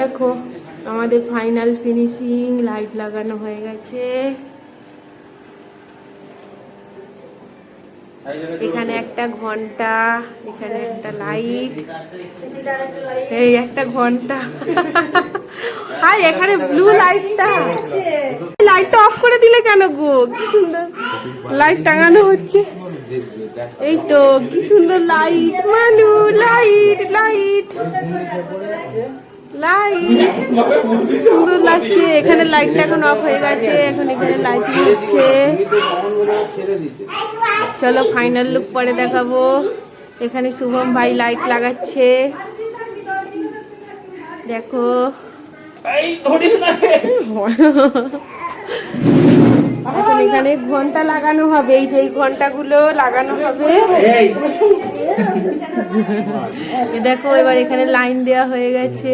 দেখো, আমাদের final finishing light লাগানো হয়ে গেছে। এখানে একটা ঘণ্টা, এখানে একটা লাইট এই একটা ঘণ্টা। আর এখানে ব্লু লাইটটা লাইটটা অফ করে দিলে কেন গো? কি সুন্দর। লাইট টাঙানো হচ্ছে। এই তো, কি সুন্দর লাইট মানু লাইট লাইট লাইট সুন্দর লাগছে। এখানে লাইটটা এখন অফ হয়ে গেছে। এখন এখানে লাইট হচ্ছে চলো ফাইনাল লুক পরে দেখাবো। এখানে শুভম ভাই লাইট লাগাচ্ছে। দেখো। এখন এখানে ঘণ্টা লাগানো হবে। এই যে এই ঘন্টাগুলো লাগানো হবে। দেখো এবার এখানে লাইন দেওয়া হয়ে গেছে।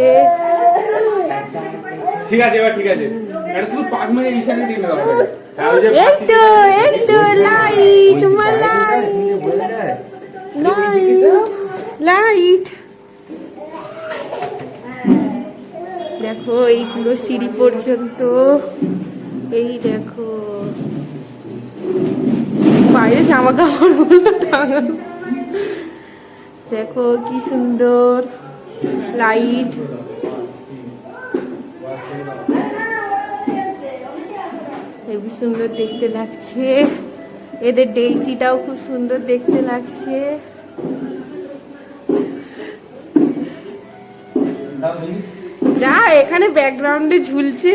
ঠিক আছে এবার ঠিক আছে। এটা শুধু পাঁচ মিনিট এই সাইডে টিমে দাও ওই এই তো লাইট তোমার লাইট। দেখো এইগুলো সিঁড়ি পর্যন্ত। এই দেখো। বাইরে জামা কাপড়গুলো টাঙানো। দেখো কি সুন্দর লাইট। হেবি সুন্দর দেখতে লাগছে। এদের ডেইসিটাও খুব সুন্দর দেখতে লাগছে। যা, এখানে ব্যাকগ্রাউন্ডে ঝুলছে।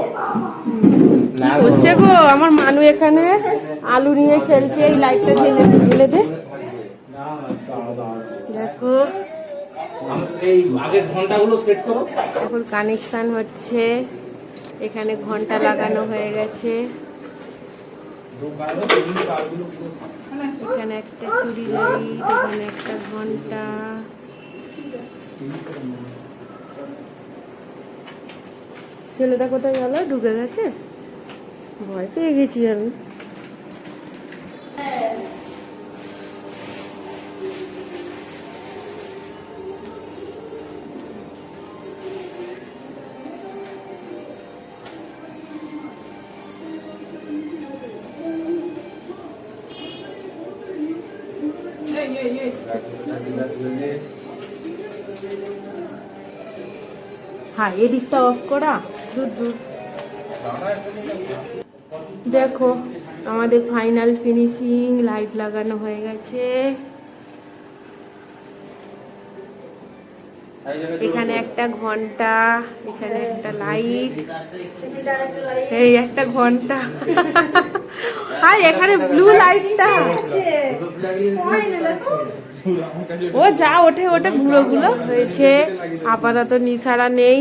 কি হচ্ছে গো? আমার মানু এখানে আলু নিয়ে খেলছে এই লাইটটা দে জ্বেলে দে। দেখো। এখন কানেকশন হচ্ছে এখানে ঘণ্টা লাগানো হয়ে গেছে। এখানে একটা চুরি লাইট এখানে একটা ঘণ্টা। ছেলেটা কোথায় গেল? ঢুকে গেছে? ভয় পেয়ে গেছি আমি। হ্যাঁ এদিকটা অফ করা। দূর দূর। দেখো, আমাদের ফাইনাল ফিনিশিং লাইট লাগানো হয়ে গেছে। এখানে একটা ঘণ্টা, এখানে একটা লাইট এই একটা ঘণ্টা। আর এখানে ব্লু লাইটটা ও, যা, ওঠে ওঠে গুঁড়ো গুলো হয়েছে। আপাতত নিশারা নেই।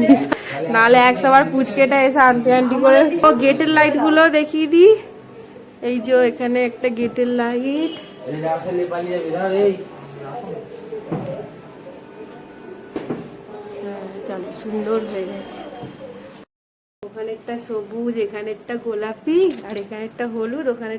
নিশা- নাহলে একশোবার পুচকেটা এসে আন্টি আন্টি করে। ও গেটের লাইটগুলো দেখিয়ে দি এই যে এখানে একটা গেটের লাইট হ্যাঁ, চলো সুন্দর হয়ে গেছে। ওখানে একটা সবুজ এখানে একটা গোলাপি আর এখানে একটা হলুদ ওখানে।